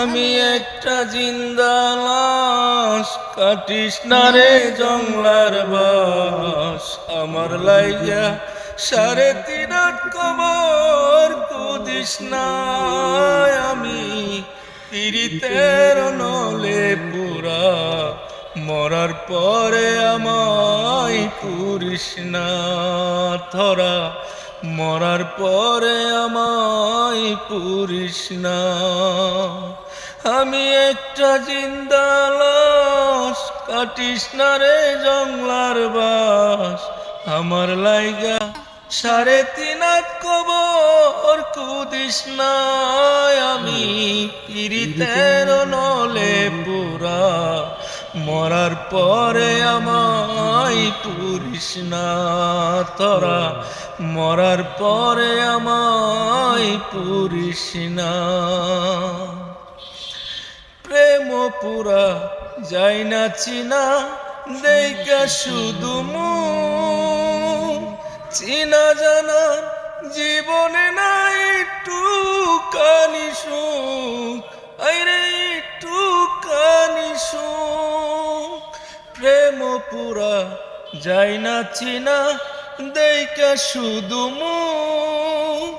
আমি একটা জিন্দা লাশ জংলার বাস। আমার লাইয়া সাড়ে তিন কবর কুদিস আমি পিরিতের নলে পুরা। মরার পরে আমায় পুরিস না মরার পরে আমায় পুরিস না। আমি একটা জিন্দা লাশ, কাটিস না রে জংলার বাস। আমার লাইগা সাড়ে তিন কবর, কুদিস না আমি পিরিতের নলে পুরা। মরার পরে আমায় পুরিস না তোরা। মরার পরে আমায় পুরিস না। পুরা যাই না চিনা, দেখা শুধু মুখ। চিনা জানা জীবনে নাই একটু কানি প্রেম পুরা যাই না চিনা, দেখা শুধু মুখ।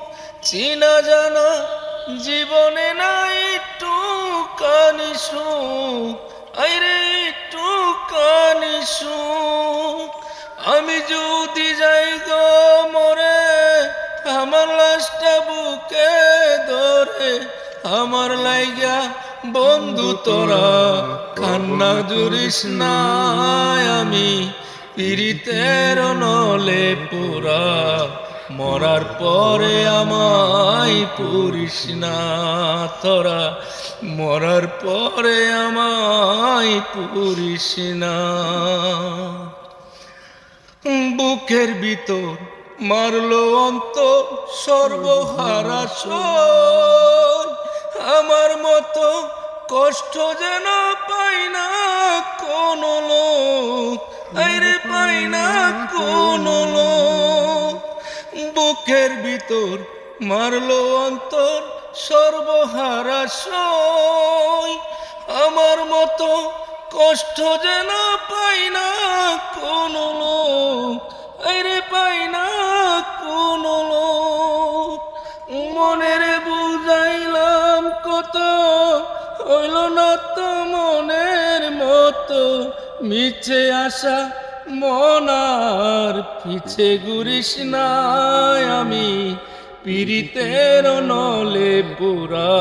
চিনা জানা জীবনে নাই একটু কানি সুখ একটু কানি সুখ। আমি যদি যাই গো মরে, আমার লাশটা বুকে ধরে, আমার লাইগা বন্ধু তোরা, কান্না জুরিস না আমি, পিরিতের নলে পুরা। মরার পরে আমায় পুরিস না তোরা। মরার পরে আমায় পুরিস না। বুকের ভিতর মারলো অন্ত সর্বহারা। আমার মতো কষ্ট যেন পাই না কোন লোক। আরে পাই না কোন বুকের ভিতর মারলো অন্তর সর্বহারা। আমার মতো কষ্ট যেন পাই না কোন লোক আরে পাই না কোন মনের বুঝাইলাম কত, হইল না তো মনের মতো মিছে আসা মনার পিছে ঘুরিস না আমি পিরিতের নলে পুরা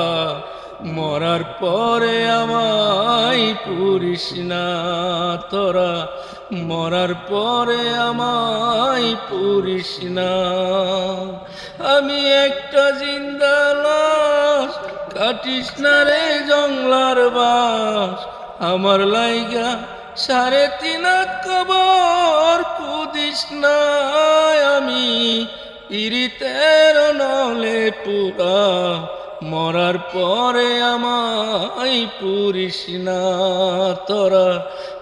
মরার পরে আমায় পুরিস না তোরা। মরার পরে আমায় পুরিস না। আমি একটা জিন্দা লাশ, কাটিস না রে জংলার বাস। আমার লাইগা সাড়ে তিন কবর কুদিস না আমি। পিরিতের নলে পুরা মরার পরে আমায় পুরিস না তোরা।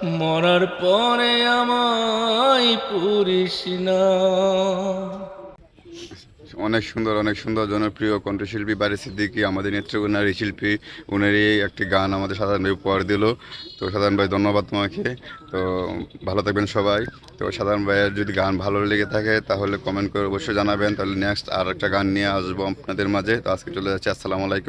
মরার পরে আমায় পুরিস না। অনেক সুন্দর অনেক সুন্দর জনপ্রিয় কণ্ঠশিল্পী বাড়ি সিদ্দিকি, আমাদের নেত্রকোনার এই শিল্পী। উনারই একটি গান আমাদের সাধারণ ভাই উপহার দিল। তো সাধারণ ভাই, ধন্যবাদ তোমাকে। তো ভালো থাকবেন সবাই। তো সাধারণ ভাইয়ের যদি গান ভালো লেগে থাকে, তাহলে কমেন্ট করে অবশ্যই জানাবেন। তাহলে নেক্সট আর একটা গান নিয়ে আসব আপনাদের মাঝে। তো আজকে চলে যাচ্ছে। আসসালামু আলাইকুম।